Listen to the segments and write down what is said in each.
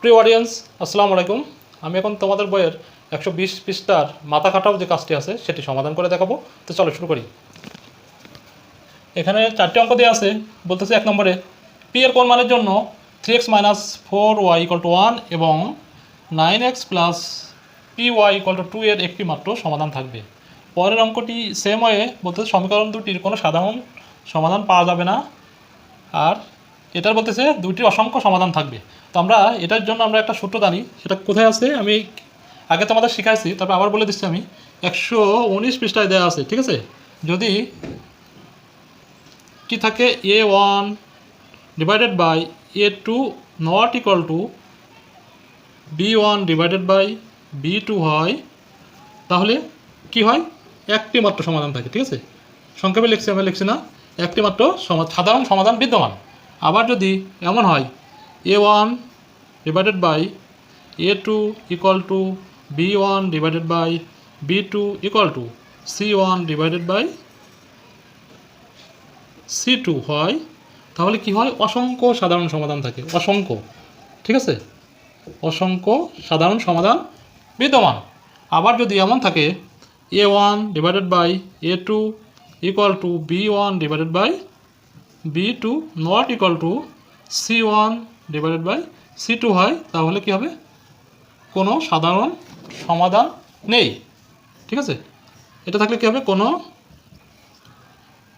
প্রিয় অডিয়েন্স আসসালামু আলাইকুম। আমি এখন তোমাদের বইয়ের একশো বিশ পৃষ্ঠার মাথা কাটাও যে কাজটি আছে, সেটি সমাধান করে দেখাবো। তো চলো শুরু করি। এখানে চারটি অঙ্ক দেওয়া আছে। বলতেছে এক নম্বরে পি এর কোন মানের জন্য three X minus four Y equal to one এবং nine X plus P Y equal to two এর একটি মাত্র সমাধান থাকবে। পরের অঙ্কটি সেম ওয়ে বলতেছে সমীকরণ দুটির কোনো সাধারণ সমাধান পাওয়া যাবে না। আর এটার বলতেছে দুটি অসংখ্য সমাধান থাকবে। তো আমরা এটার জন্য আমরা একটা সূত্র জানি, সেটা কোথায় আছে? আমি আগে তোমাদের শিখাইছি, তারপর আবার বলে দিচ্ছি আমি। একশো উনিশ পৃষ্ঠায় দেওয়া আছে, ঠিক আছে? যদি কি থাকে? A one divided by A two not equal to B one divided by B two হয়, তাহলে কি হয়? একটি মাত্র সমাধান থাকে, ঠিক আছে? সংক্ষেপে লিখছি, আমি লিখছি না। একটি মাত্র সাধারণ সমাধান বিদ্যমান। আবার যদি এমন হয় A one divided by A two equal to B one divided by B two equal to C one divided by C two হয়, তাহলে কি হয়? অসংখ্য সাধারণ সমাধান থাকে। অসংখ্য। ঠিক আছে? অসংখ্য সাধারণ সমাধান বিদ্যমান। আবার যদি এমন থাকে A one divided by A two equal to B one divided by B two not equal to C one divided by C two হয়, তাহলে কি হবে? কোনো সাধারণ সমাধান নেই। ঠিক আছে? এটা থাকলে কী হবে? কোনো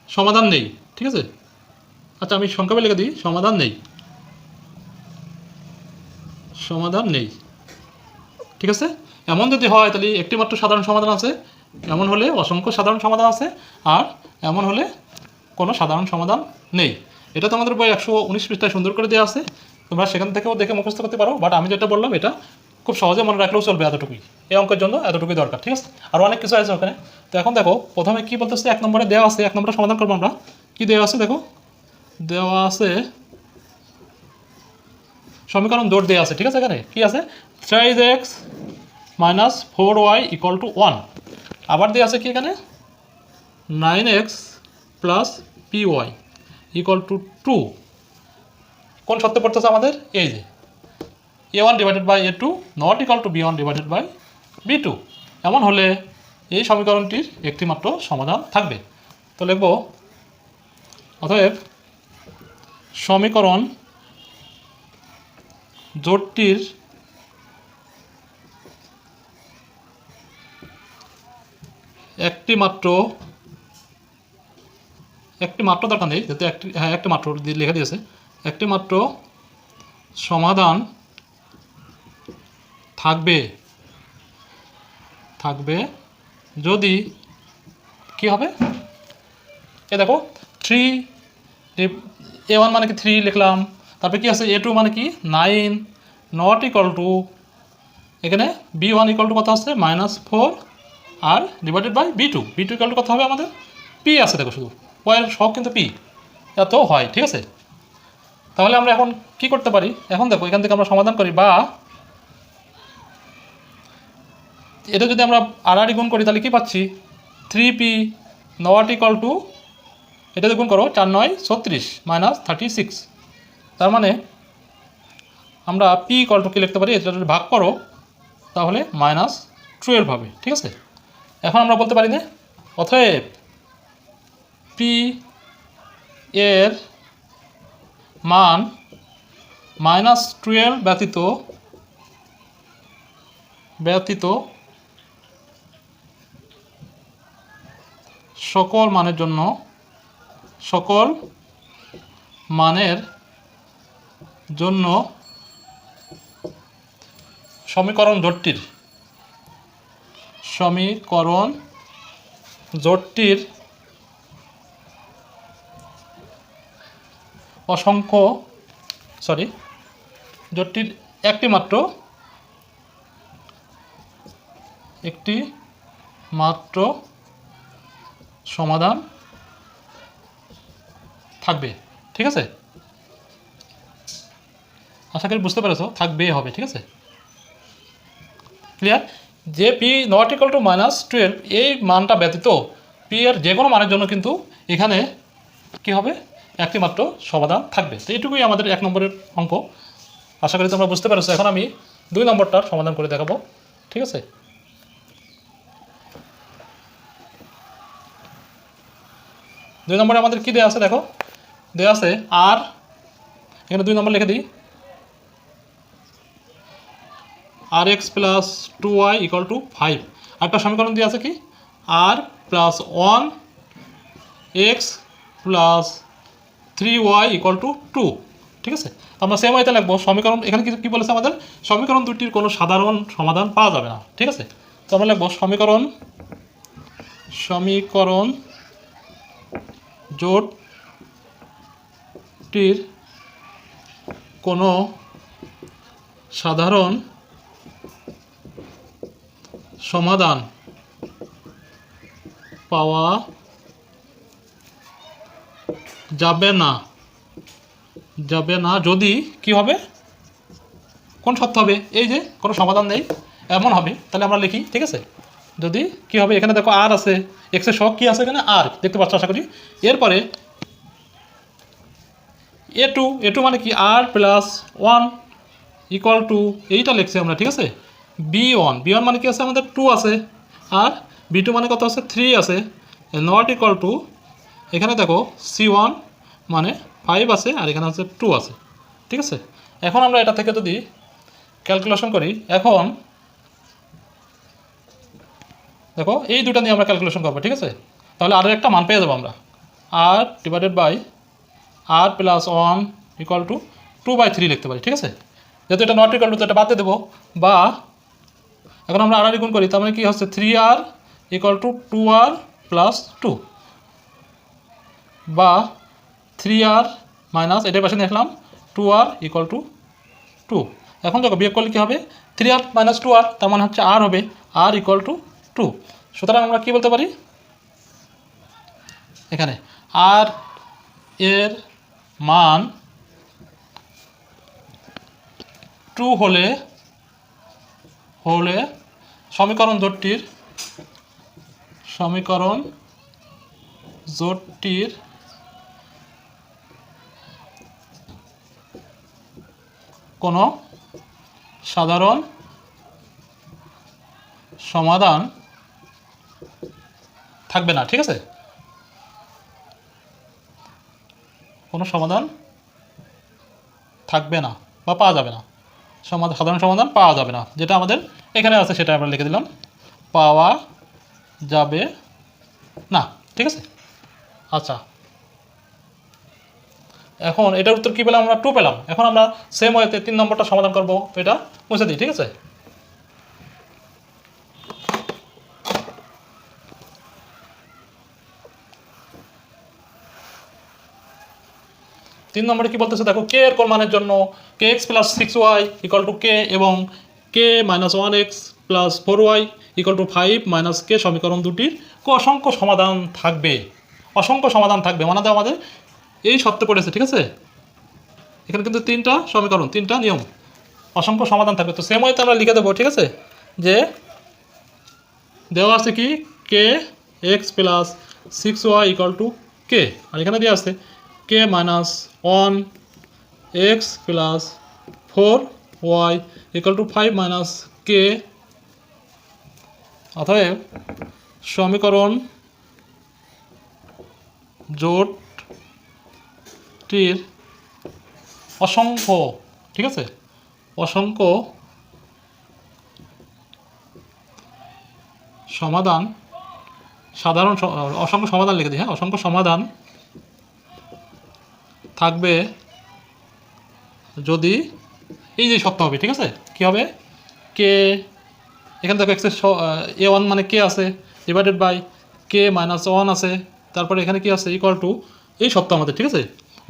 সমাধান নেই। ঠিক আছে? আচ্ছা আমি সংক্ষেপে লিখে দিই। সমাধান নেই। সমাধান নেই। ঠিক আছে? এমন যদি হয়, তাহলে একটি মাত্র সাধারণ সমাধান আছে। এমন হলে অসংখ্য সাধারণ সমাধান আছে। আর এমন হলে কোনো সাধারণ সমাধান নেই। এটা তোমাদের বই একশো উনিশ পৃষ্ঠায় সুন্দর করে দেওয়া আছে। তোমরা সেখান থেকেও দেখে মুখস্থ করতে পারো বাট আমি যেটা বললাম, এটা খুব সহজে মনে রাখলেও চলবে এতটুকুই। এই অঙ্কের জন্য এতটুকুই দরকার, ঠিক আছে? আর অনেক কিছু আছে ওখানে। তো এখন দেখো, প্রথমে কি বলতেছে? এক নম্বরে দেওয়া আছে, এক নম্বরে সমাধান করব আমরা। কী দেওয়া আছে দেখো? দেওয়া আছে সমীকরণ জোট দেওয়া আছে, ঠিক আছে এখানে? কি আছে? Thrice x minus four y equal to one. আবার দেওয়া আছে কি এখানে? Nine x plus p y equal to two. কোন সত্য পড়তেছে আমাদের? এই যে a one divided by a two not equal to b one divided by b two এমন হলে এই সমীকরণটির একটিমাত্র সমাধান থাকবে। তো লিখব, অতএব সমীকরণ জোটটির একটি মাত্র একটি মাত্র দরকার নেই যাতে একটি হ্যাঁ একটি মাত্র লেখা দিয়েছে। একটি মাত্র সমাধান থাকবে। থাকবে যদি কি হবে? এ দেখো থ্রি এ ওয়ান মানে কি থ্রি লিখলাম। তারপরে কি আছে? এ টু মানে কি নাইন নট ইকুয়াল টু এখানে বি ওয়ান ইকুয়াল টু কত আছে? Minus four R divided by b two b two equal to কত হবে আমাদের? পি আছে দেখো শুধু। পয়ের সব কিন্তু পি এত হয়, ঠিক আছে? তাহলে আমরা এখন কি করতে পারি? এখন দেখো, এখান থেকে আমরা সমাধান করি বা এটা যদি আমরা আড়াআড়ি গুণ করি, তাহলে কি পাচ্ছি? Three p not equal to এটা গুণ করো, চার নয়, ছত্রিশ মাইনাস থার্টি সিক্স তার মানে আমরা পি ইকুয়াল টু কি লিখতে পারি? এটা যদি ভাগ করো, তাহলে মাইনাস টুয়েলভ হবে, ঠিক আছে? এখন আমরা বলতে পারি না অতএব পি এর মান মাইনাস টুয়েলভ ব্যতীত ব্যতীত সকল মানের জন্য সকল মানের জন্য সমীকরণ জোটটির সমীকরণ জোটটির অসংখ্য সরি জোটটির একটি মাত্র একটি মাত্র সমাধান থাকবে, ঠিক আছে? আশা করি বুঝতে পেরেছ, থাকবে, হবে, ঠিক আছে? ক্লিয়ার যে p not equal to minus twelve এই মানটা ব্যতীত পি এর যে কোনো মানের জন্য কিন্তু এখানে কি হবে? একটি মাত্র সমাধান থাকবে। তো এইটুকুই আমাদের এক নম্বরের অঙ্ক। আশা করি তোমরা বুঝতে পেরেছ। এখন আমি দুই নম্বরটার সমাধান করে দেখাবো। ঠিক আছে? দুই নম্বরে আমাদের কী দেওয়া আছে দেখো? দেওয়া আছে আর। এখানে দুই নম্বর লিখে দিই। R x plus two y equal to five একটা সমীকরণ দিয়ে আছে কি? R plus one x plus three y equal to two ঠিক আছে? আমরা সেম ওয়াইতে লিখব, সমীকরণ, এখানে কি, কী বলেছে আমাদের? সমীকরণ দুটির কোনো সাধারণ সমাধান পাওয়া যাবে না, ঠিক আছে? তো আমরা লিখব সমীকরণ সমীকরণ জোটটির কোনো সাধারণ সমাধান পাওয়া যাবে না। যাবে না, যদি কি হবে? কোন সত্য হবে? এই যে, কোনো সমাধান নেই, এমন হবে। তাহলে আমরা লিখি, ঠিক আছে? যদি কি হবে? এখানে দেখো আর আছে। এক্সের শখ কি আছে এখানে? আর দেখতে পাচ্ছ আশা করি? এরপরে এ টু এ টু মানে কি? R plus one equal to এইটা লিখছি আমরা, ঠিক আছে? বি ওয়ান বি ওয়ান মানে কি আছে? আমাদের টু আছে। আর বি টু মানে কত আছে? থ্রি আছে। নট ইকুয়াল টু এখানে দেখো সি ওয়ান মানে ফাইভ আছে আর এখানে হচ্ছে টু আছে, ঠিক আছে? এখন আমরা এটা থেকে যদি ক্যালকুলেশন করি, এখন দেখো এই দুটা নিয়ে আমরা ক্যালকুলেশন করব, ঠিক আছে? তাহলে আরও একটা মান পেয়ে যাব আমরা। R divided by r plus one equal to two by three লিখতে পারি, ঠিক আছে? যেহেতু এটা নট ইকুয়াল টু তো এটা বাদ দেবো। বা এখন আমরা আর গুণ করি, তার মানে কী হচ্ছে three r equal to two r plus two বা থ্রি আর মাইনাস এটার পাশে দেখলাম two r equal to two এখন দেখো বিয়োগ করলে কী হবে? Three r minus two r তার মানে হচ্ছে আর হবে আর ইকুয়াল টু টু সুতরাং আমরা কী বলতে পারি? এখানে আর এর মান টু হলে হলে সমীকরণ জোটটির সমীকরণ জোটটির কোনো সাধারণ সমাধান থাকবে না, ঠিক আছে? কোনো সমাধান থাকবে না বা পাওয়া যাবে না। সমাধান, সাধারণ সমাধান পাওয়া যাবে না, যেটা আমাদের এখানে আছে, সেটা আমরা লিখে দিলাম। পাওয়া যাবে না, ঠিক আছে? আচ্ছা এখন এটার উত্তর কী পেলাম? আমরা টু পেলাম। এখন আমরা সেম ওয়েতে তিন নম্বরটা সমাধান করব। এটা মুছে দিই, ঠিক আছে? তিন নম্বরে কি বলতেছে? দেখো কে এর কোন জন্য? K x plus six y equal to k এবং k minus one x plus four y equal to five minus k সমীকরণ দুটির অসংখ্য সমাধান থাকবে। অসংখ্য সমাধান থাকবে। মানে আমাদের এই সত্য পড়েছে, ঠিক আছে? এখানে কিন্তু তিনটা সমীকরণ, তিনটা নিয়ম। অসংখ্য সমাধান থাকবে। তো সেম ওয়েতে আমরা লিখে দেবো, ঠিক আছে? যে দেওয়া আছে কি? K x plus six y equal to k আর এখানে দেওয়া আছে k minus one x plus four y equal to five minus k অতএব সমীকরণ জোটটির অসংখ্য, ঠিক আছে? অসংখ্য সমাধান, সাধারণ অসংখ্য সমাধান লিখে দিই হ্যাঁ? অসংখ্য সমাধান থাকবে যদি এই যে সত্য হবে, ঠিক আছে? কি হবে? কে এখানে দেখো এক্সের এ ওয়ান মানে কে আছে divided by k minus one আছে, তারপরে এখানে কি আছে? ইকুয়াল টু এই সত্য আমাদের, ঠিক আছে?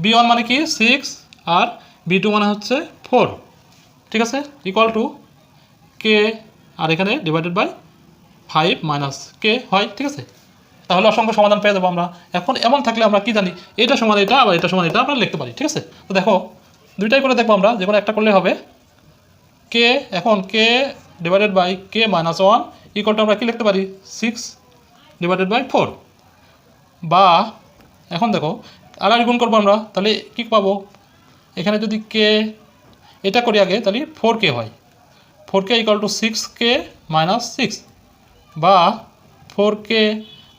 বি ওয়ান মানে কি? সিক্স আর বি টু মানে হচ্ছে ফোর ঠিক আছে? ইকুয়াল টু কে আর এখানে divided by five minus k হয়, ঠিক আছে? তাহলে অসংখ্য সমাধান পেয়ে যাব আমরা। এখন এমন থাকলে আমরা কি জানি? এটা সমান এটা আবার এটা সমান এটা আমরা লিখতে পারি, ঠিক আছে? তো দেখো, দুইটাই করে দেখব আমরা, যে কোনো একটা করলে হবে। কে এখন k divided by k minus one equal to আমরা কি লিখতে পারি? সিক্স ডিভাইডেড বাই ফোর বা, এখন দেখো আর গুণ করব আমরা? তাহলে কী পাবো? এখানে যদি কে এটা করি আগে, তাহলে ফোর কে হয়। Four k equal to six k minus six বা four k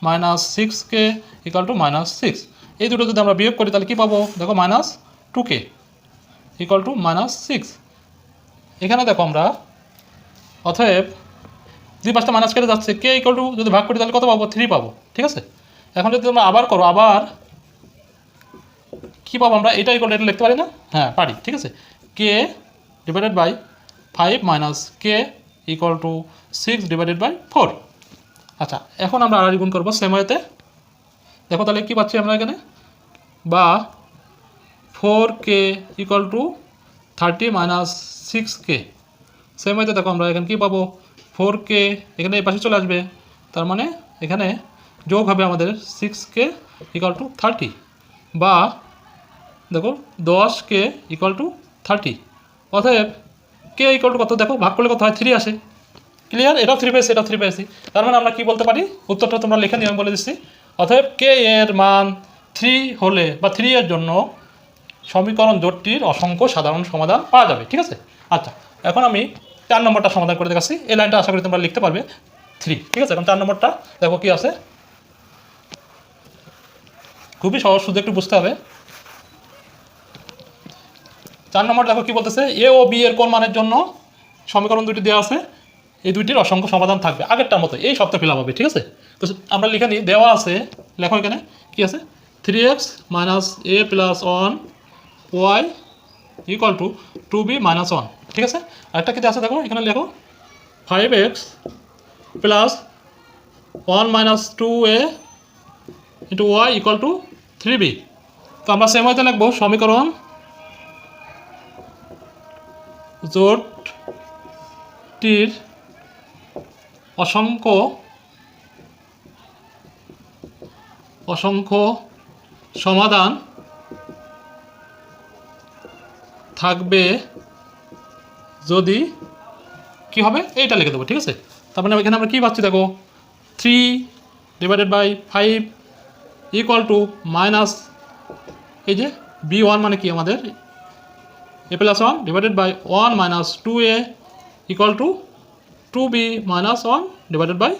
minus six k equal to minus six এই দুটো যদি আমরা বিয়োগ করি, তাহলে কী পাবো? দেখো minus two k equal to minus six এখানে দেখো আমরা, অতএব দুই পাঁচটা মাইনাস কেটে যাচ্ছে কে ইকাল টু যদি ভাগ করি, তাহলে কত পাবো? থ্রি পাবো। ঠিক আছে? এখন যদি তোমরা আবার করো, আবার কী পাবো আমরা? এটা ইকাল এটা লিখতে পারি না? হ্যাঁ পারি, ঠিক আছে? K divided by five minus k equal to six divided by four আচ্ছা এখন আমরা আর গুণ করব সেম ওয়েতে দেখো তাহলে কী পাচ্ছি আমরা এখানে? বা four k equal to thirty minus six k same ওয়েতে দেখো আমরা এখানে কী পাবো? ফোর কে এখানে এই পাশে চলে আসবে। তার মানে এখানে যোগ হবে আমাদের six k equal to thirty বা দেখো, দশ কে ইকুয়াল টু থার্টি অতএব কে ইকুয়াল টু কত? দেখো, ভাগ করলে কত হয়? থ্রি আসে। ক্লিয়ার এটাও থ্রি পেয়েছি এটাও থ্রি পেয়েছি। তার মানে আমরা কি বলতে পারি? উত্তরটা তোমরা লেখা নিয়ম বলে দিচ্ছি। অতএব কে এর মান থ্রি হলে বা থ্রি এর জন্য সমীকরণ জোটটির অসংখ্য সাধারণ সমাধান পাওয়া যাবে, ঠিক আছে? আচ্ছা এখন আমি চার নম্বরটা সমাধান করে দেখাচ্ছি। এই লাইনটা আশা করি তোমরা লিখতে পারবে। থ্রি ঠিক আছে? এখন চার নম্বরটা, দেখো কি আছে। খুবই সহজ, শুধু একটু বুঝতে হবে। চার নম্বর দেখো কি বলতেছে? এ ও বি এর কোন মানের জন্য সমীকরণ দুটি দেওয়া আছে? এই দুইটির অসংখ্য সমাধান থাকবে। আগেরটার মতো, এই সপ্তাহে ফিল হবে, ঠিক আছে? তো আমরা লিখে নিই, দেওয়া আছে, লেখো এখানে, কি আছে? Three x minus a plus one y equal to two b minus one ঠিক আছে? আরেকটা কি আছে, দেখো, এখানে লেখো five x plus one minus two a into y equal to three b তো আমরা সেম হয়তো লিখব, সমীকরণ জোটটির অসংখ্য অসংখ্য সমাধান থাকবে যদি কি হবে? এইটা লিখে দেবো, ঠিক আছে? তার মানে এখানে আমরা কী পাচ্ছি দেখো? Three divided by five equal to minus এই যে বি ওয়ান মানে কি আমাদের? Divided by one minus two a equal to two b minus one divided by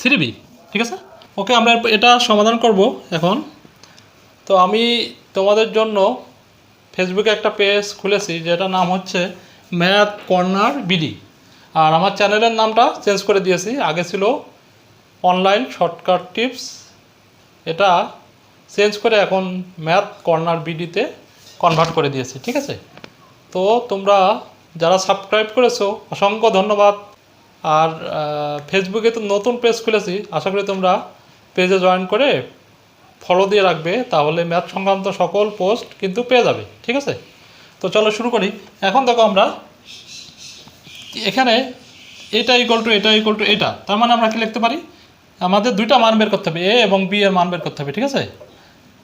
three b ঠিক আছে? ওকে আমরা এটা সমাধান করব এখন। তো আমি তোমাদের জন্য ফেসবুকে একটা পেজ খুলেছি, যেটার নাম হচ্ছে ম্যাথ কর্নার বিডি আর আমার চ্যানেলের নামটা চেঞ্জ করে দিয়েছি। আগে ছিল অনলাইন শর্টকাট টিপস এটা চেঞ্জ করে এখন ম্যাথ কর্নার বিডিতে কনভার্ট করে দিয়েছি। ঠিক আছে? তো তোমরা যারা সাবস্ক্রাইব করেছ, অসংখ্য ধন্যবাদ। আর ফেসবুকে তো নতুন পেজ খুলেছি, আশা করি তোমরা পেজে জয়েন করে ফলো দিয়ে রাখবে, তাহলে ম্যাথ সংক্রান্ত সকল পোস্ট কিন্তু পেয়ে যাবে, ঠিক আছে? তো চলো শুরু করি। এখন দেখো আমরা, এখানে এটা ইকুয়াল টু এটা ইকুয়াল টু এটা, তার মানে আমরা কি লিখতে পারি? আমাদের দুইটা মান বের করতে হবে এ এবং বি এর মান বের করতে হবে, ঠিক আছে?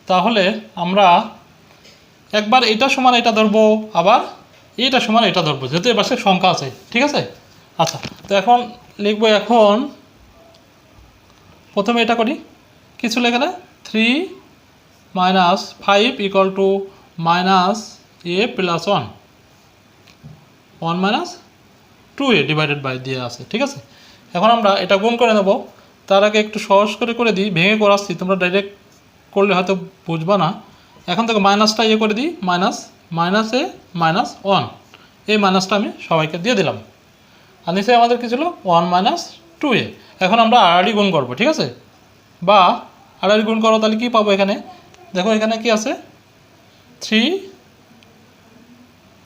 তাহলে আমরা একবার এটা সমান এটা ধরবো, আবার এটা সমান, এটা ধরবো। যেহেতু এ পাশে সংখ্যা আছে, ঠিক আছে? আচ্ছা তো এখন লিখব এখন, প্রথমে এটা করি। কিছু লেখা না three minus five equal to minus a plus one. One minus two a divided by দিয়ে আছে, ঠিক আছে? এখন আমরা এটা গুণ করে নেব। তার আগে একটু সহজ করে করে দিই, ভেঙে করাচ্ছি তোমরা ডাইরেক্ট করলে হয়তো বুঝবা না। এখন থেকে মাইনাসটা ইয়ে করে দিই, minus minus a minus one এই মাইনাসটা আমি সবাইকে দিয়ে দিলাম। আর নিচে আমাদের কী ছিল? ওয়ান মাইনাস টু এ এখন আমরা আড়াআড়ি গুণ করব, ঠিক আছে? বা আড়াআড়ি গুণ করো, তাহলে কী পাবো এখানে? দেখো এখানে কি আছে? থ্রি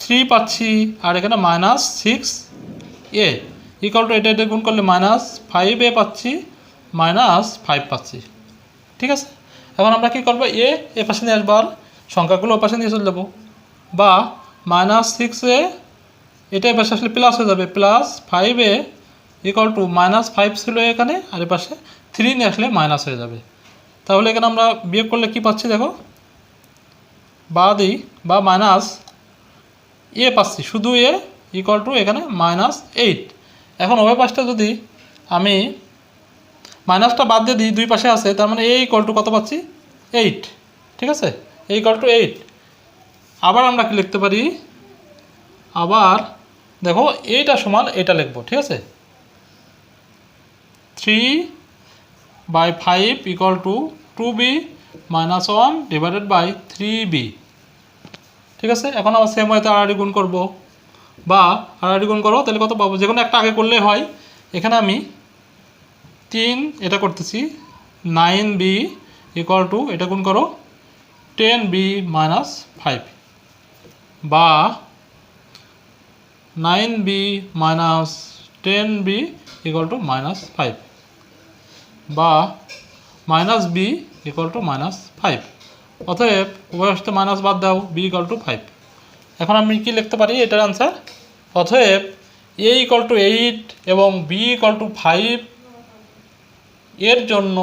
থ্রি পাচ্ছি। আর এখানে minus six a equal to এটা এটা গুণ করলে মাইনাস ফাইভ এ পাচ্ছি মাইনাস ফাইভ পাচ্ছি। ঠিক আছে? এখন আমরা কী করব? এ এ পাশে নিয়ে আসব আর সংখ্যাগুলো ও পাশে নিয়ে চলে যাব। বা মাইনাস সিক্স এটা এ পাশে আসলে প্লাস হয়ে যাবে। Plus five equal to minus five ছিল এখানে, আর এ পাশে থ্রি নিয়ে আসলে মাইনাস হয়ে যাবে। তাহলে এখানে আমরা বিয়োগ করলে কি পাচ্ছি দেখো? বা দিই বা মাইনাস এ পাচ্ছি। শুধু এ ইকুয়াল টু এখানে মাইনাস এইট এখন উভয় পাশটা যদি আমি মাইনাসটা বাদ দিয়ে দিই, দুই পাশে আছে, তার মানে এ ইকুয়াল টু কত পাচ্ছি? এইট ঠিক আছে? এ ইকুয়াল টু এইট আবার আমরা কি লিখতে পারি? আবার দেখো, এইটা সমান এটা লিখব, ঠিক আছে? Three by five equal to two b minus one divided by three b ঠিক আছে? এখন আবার সেম হয়তো আড়াআড়ি গুণ করব। বা আড়াআড়ি গুণ করো, তাহলে কত পাবো? যে কোনো একটা আগে করলে হয়। এখানে আমি তিন এটা করতেছি। নাইন বি ইকুয়াল টু এটা গুণ করো টেন বি মাইনাস ফাইভ বা nine b minus ten b equal to minus five. বা minus b equal to minus five. অতএব উভয়স্থ মাইনাস বাদ দাও, বি ইকুয়াল টু ফাইভ। এখন আমি কি লিখতে পারি এটার আনসার অতএব এ ইকুয়াল টু এইট এবং বি ইকুয়াল টু ফাইভ এর জন্য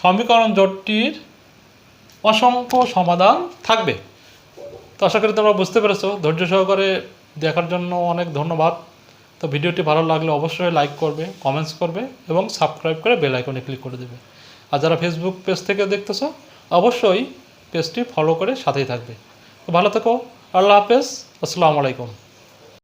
সমীকরণ জোটটির অসংখ্য সমাধান থাকবে। তো আশা করি তোমরা বুঝতে পেরেছ। ধৈর্য সহকারে দেখার জন্য অনেক ধন্যবাদ। তো ভিডিওটি ভালো লাগলে অবশ্যই লাইক করবে কমেন্টস করবে এবং সাবস্ক্রাইব করে বেল আইকনে ক্লিক করে দেবে। আর যারা ফেসবুক পেজ থেকে দেখতেছো, অবশ্যই পেজটি ফলো করে সাথেই থাকবে। তো ভালো থেকো, আল্লাহ হাফেজ, আসসালামু আলাইকুম।